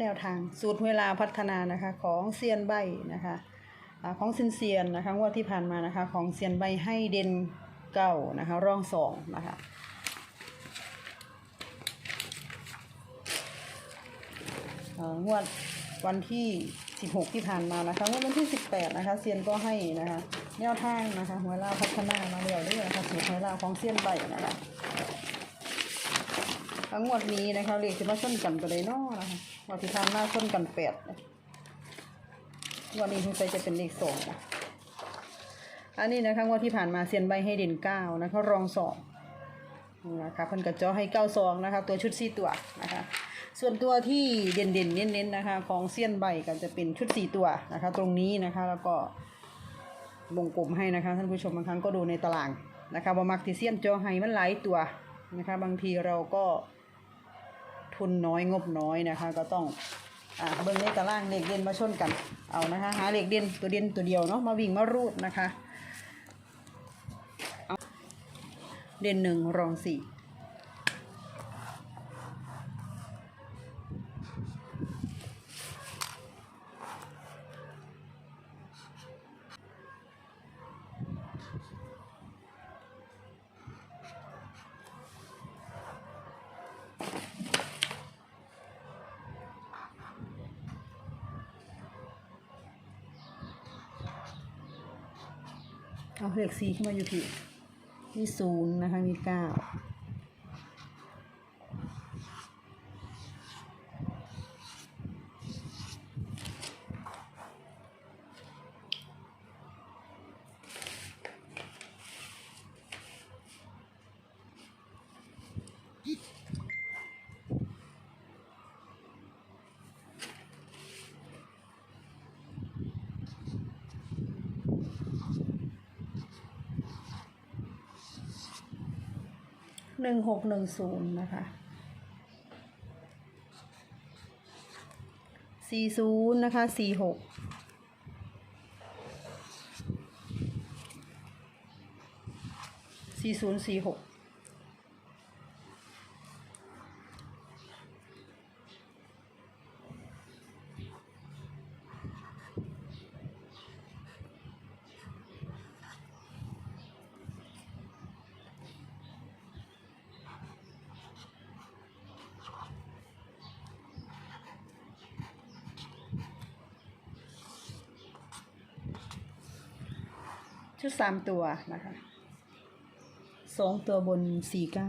แนวทางสูตรเวลาพัฒนานะคะของเซียนใบนะคะของซินเซียนนะคะงวดที่ผ่านมานะคะของเซียนใบให้เด่นเก้านะคะร่องสองนะคะงวดวันที่ 16 ที่ผ่านมานะคะงวดวันที่ 18 นะคะเซียนก็ให้นะคะแนวทางนะคะเวลาพัฒนามาเรื่อยๆนะคะสูตรเวลาของเซียนใบนะคะ ทั้งงวดนี้นะคะเลขจะมาชนกันก็เลยเนาะนะคะวันที่ผ่านมาชนกันแปดนะงวันนี้สงสัยจะเป็นเลขสองนะอันนี้นะคะงวดที่ผ่านมาเซียนใบให้เด่นเก้านะคะรองสองนะคะเพิ่นกระจอให้เก้าสองนะคะตัวชุดสี่ตัวนะคะส่วนตัวที่เด่นเด่นเน้นๆนนะคะ ของเซียนใบก็จะเป็นชุดสี่ตัวนะคะ ตรงนี้นะคะแล้วก็วงกลมให้นะคะท่านผู้ชมบางครั้งก็ดูในตารางนะคะบ่มักที่เซียนจอให้มันหลายตัวนะคะ บางทีเราก็ ทุนน้อยงบน้อยนะคะ ก็ต้องอ่าเบิ้งในตารางเลขเด่นมาชนกันเอานะคะ หาเลขเด่นตัวเด่นตัวเดียวเนาะมาวิ่งมารูดนะคะเอาเด่นหนึ่งรองสี่ เอาเลขสี่ขึ้นมาอยู่ที่มีศูนย์นะคะมีเก้า หนึ่งหกหนึ่งศูนย์นะคะสี่ศูนย์นะคะสี่หกสี่ศูนย์สี่หก ชุดสามตัวนะคะสองตัวบนสี่เก้า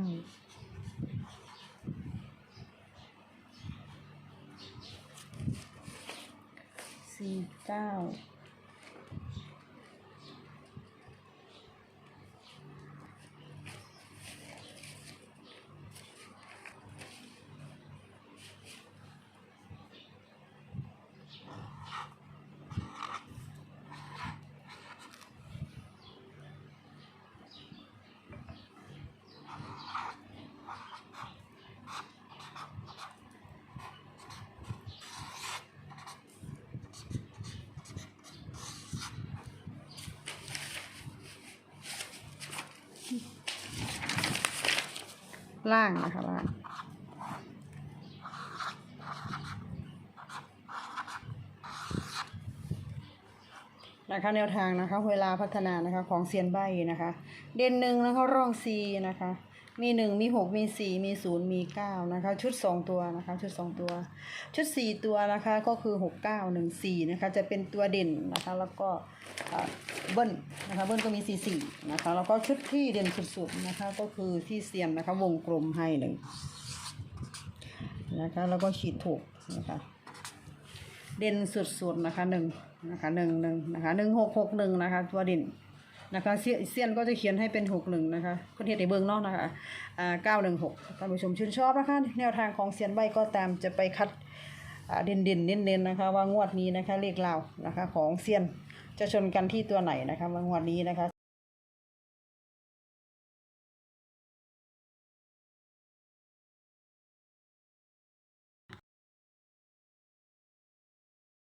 สี่เก้า ล่างนะคะล่างนะคะแนวทางนะคะ เวลาพัฒนานะคะของเซียนใบนะคะ เด่นหนึ่งนะคะร่องซีนะคะ มีหนึ่งมีหกมีสี่มีศูนย์มีเก้านะคะ ชุดสองตัวนะคะ ชุดสองตัว ชุดสี่ตัวนะคะก็คือหกเก้าหนึ่งสี่นะคะ จะเป็นตัวเด่นนะคะ แล้วก็อ่าเบิ้ลนะคะเบิ้ลก็มีสี่สี่นะคะแล้วก็ชุดที่เด่นสุดๆนะคะก็คือที่เซียนนะคะ วงกลมให้หนึ่งนะคะ แล้วก็ขีดถูกนะคะเด่นสุดๆนะคะหนึ่งนะคะหนึ่งหนึ่งนะคะหนึ่งหกหกหนึ่งนะคะ ตัวเด่น นะคะเสียเซียนก็จะเขียนให้เป็นหกหนึ่งนะคะคนเทียบในเบื้องนอกนะคะอ่าเก้าหนึ่งหกท่านผู้ชมชื่นชอบนะคะแนวทางของเซียนใบก็ตามจะไปคัดอ่าเด่นเด่นเน้นนะคะว่างวดนี้นะคะเลขเราวนะคะของเซียนจะชนกันที่ตัวไหนนะคะว่างวดนี้นะคะ